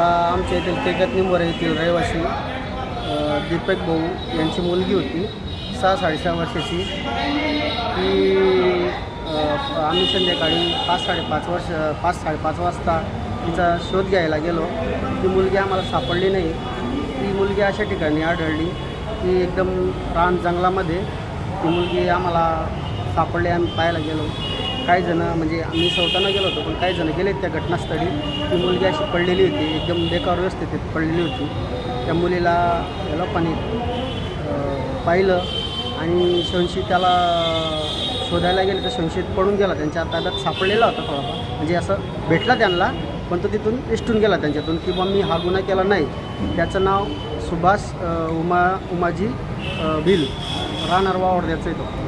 आमच्या येथील तेगत निंबोरे येथील रहिवासी दीपक भाऊ यांची मुलगी होती. सहा साडेसहा वर्षाची. ती आम्ही संध्याकाळी पाच साडेपाच वर्ष पाच साडेपाच वाजता तिचा शोध घ्यायला गेलो. ती मुलगी आम्हाला सापडली नाही. ती मुलगी अशा ठिकाणी आढळली की एकदम रान जंगलामध्ये ती मुलगी आम्हाला सापडली आम्ही पाहायला गेलो. काही जणं म्हणजे आम्ही स्वतःनं गेलो होतो पण काही जणं गेले त्या घटनास्थळी. ती मुलगी अशी पडलेली होती एकदम बेकार व्यवस्थितीत पडलेली होती. त्या मुलीला या लोकांनी पाहिलं आणि संशयित त्याला शोधायला गेले तर संशयित पडून गेला. त्यांच्या ताब्यात सापडलेला होता थोडाफार. म्हणजे असं भेटला त्यांना पण तो तिथून इष्टून गेला त्यांच्यातून की बा मी हा गुन्हा केला नाही. त्याचं नाव सुभाष उमा उमाजी भिल. राहणार वावडद्याचं आहे तो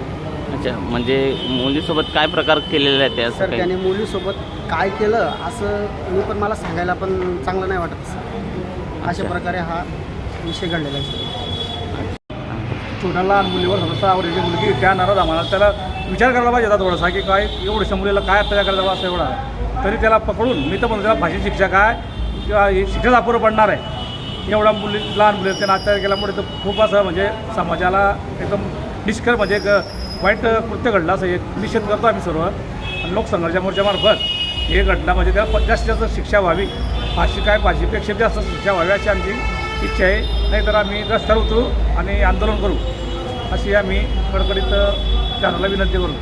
अच्छा म्हणजे मुलीसोबत काय प्रकार केलेला आहे ते असं सर काही? त्याने मुलीसोबत काय केलं असं मी पण मला सांगायला पण चांगलं नाही वाटत असं अशा प्रकारे हा विषय घडलेला आहे सर. छोट्या लहान मुलीवर समजा आवडीची मुलगी त्या नाराज आम्हाला. त्याला विचार करायला पाहिजे होता थोडासा की काय एवढ्या मुलीला काय अत्याचार करायला हवा असं एवढा. तरी त्याला पकडून मी तर म्हणतो त्याला भाषी शिक्षा काय? किंवा ही शिक्षाच अपुरं पडणार आहे. एवढ्या मुली लहान मुली त्यांना अत्याचार केल्यामुळे तर खूप असं म्हणजे समाजाला एकदम निष्कर म्हणजे एक वाईट कृत्य घडलं असं एक निषेध करतो आम्ही सर्व. आणि लोकसंघर्ष मोर्चामार्फत हे घटना म्हणजे त्याला जास्तीत जास्त शिक्षा व्हावी. फाशी काय फाशीपेक्षा जास्त शिक्षा व्हावी अशी आमची इच्छा आहे. नाहीतर आम्ही रस्त्यावर उतरू आणि आंदोलन करू. अशी आम्ही कडकडीत शासनाला विनंती करू